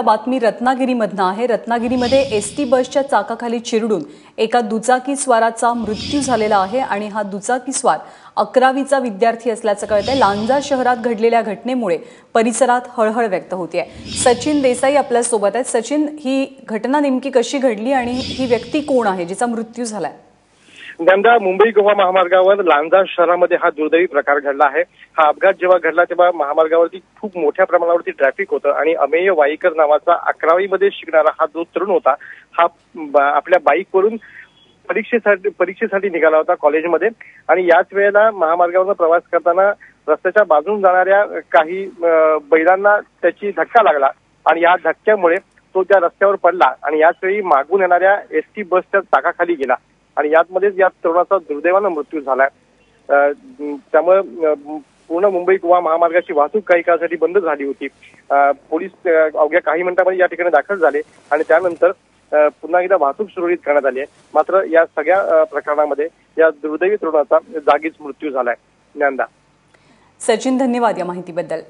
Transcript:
बातमी रत्नागिरीमधनं आहे. रत्नागिरीमध्ये एस टी बसच्या चाकाखाली चिरडून एका दुचाकी स्वाराचा मृत्यू झालेला आहे आणि हा दुचाकी स्वार अकरावीचा विद्यार्थी असल्याचं कळतंय. लांजा शहरात घडलेल्या घटनेमुळे परिसरात हळहळ व्यक्त होतीये. सचिन देसाई आपल्यासोबत आहेत. सचिन ही घटना नेमकी कशी घडली आणि ही व्यक्ती कोण आहे जिचा मृत्यू झालाय? नंदा मुंबई गोवा महामार्गावर लांजा शहरामध्ये हा दुर्दैवी प्रकार घडला आहे. हा अपघात जेव्हा घडला तेव्हा महामार्गावरती खूप मोठ्या प्रमाणावरती ट्रॅफिक होतं आणि अमेय वाईकर नावाचा अकरावीमध्ये शिकणारा हा जो तरुण होता हा आपल्या बाईकवरून परीक्षेसाठी परीक्षेसाठी निघाला होता कॉलेजमध्ये आणि याच वेळेला महामार्गावर प्रवास करताना रस्त्याच्या बाजून जाणाऱ्या काही बैलांना त्याची धक्का लागला आणि या धक्क्यामुळे तो त्या रस्त्यावर पडला आणि याच वेळी मागून येणाऱ्या एस टी बसच्या चाकाखाली गेला. आणि यातमध्येच या तरुणाचा दुर्दैवानं मृत्यू झालाय. त्यामुळे पूर्ण मुंबई गोवा महामार्गाची वाहतूक काही काळासाठी बंद झाली होती. पोलीस अवघ्या काही मिनिटांमध्ये या ठिकाणी दाखल झाले आणि त्यानंतर पुन्हा एकदा वाहतूक सुरळीत करण्यात आली आहे. मात्र या सगळ्या प्रकरणामध्ये या दुर्दैवी तरुणाचा जागीच मृत्यू झालाय. ज्ञानदा सचिन धन्यवाद या माहितीबद्दल.